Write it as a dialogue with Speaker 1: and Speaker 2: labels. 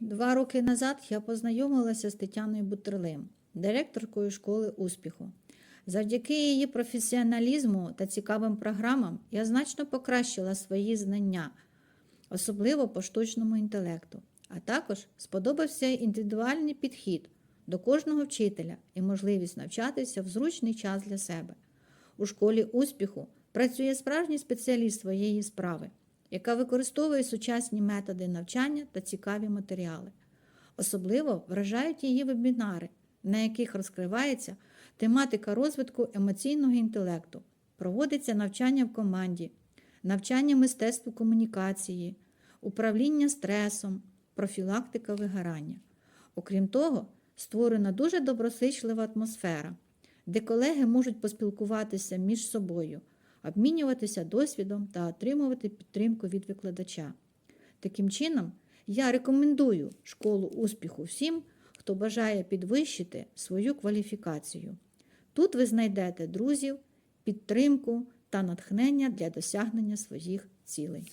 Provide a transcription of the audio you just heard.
Speaker 1: Два роки назад я познайомилася з Тетяною Бутерлим, директоркою школи успіху. Завдяки її професіоналізму та цікавим програмам я значно покращила свої знання, особливо по штучному інтелекту. А також сподобався індивідуальний підхід до кожного вчителя і можливість навчатися в зручний час для себе. У школі успіху працює справжній спеціаліст своєї справи, яка використовує сучасні методи навчання та цікаві матеріали. Особливо вражають її вебінари, на яких розкривається тематика розвитку емоційного інтелекту, проводиться навчання в команді, навчання мистецтву комунікації, управління стресом, профілактика вигорання. Окрім того, створена дуже добросичлива атмосфера, де колеги можуть поспілкуватися між собою, обмінюватися досвідом та отримувати підтримку від викладача. Таким чином, я рекомендую школу успіху всім, хто бажає підвищити свою кваліфікацію. Тут ви знайдете друзів, підтримку та натхнення для досягнення своїх цілей.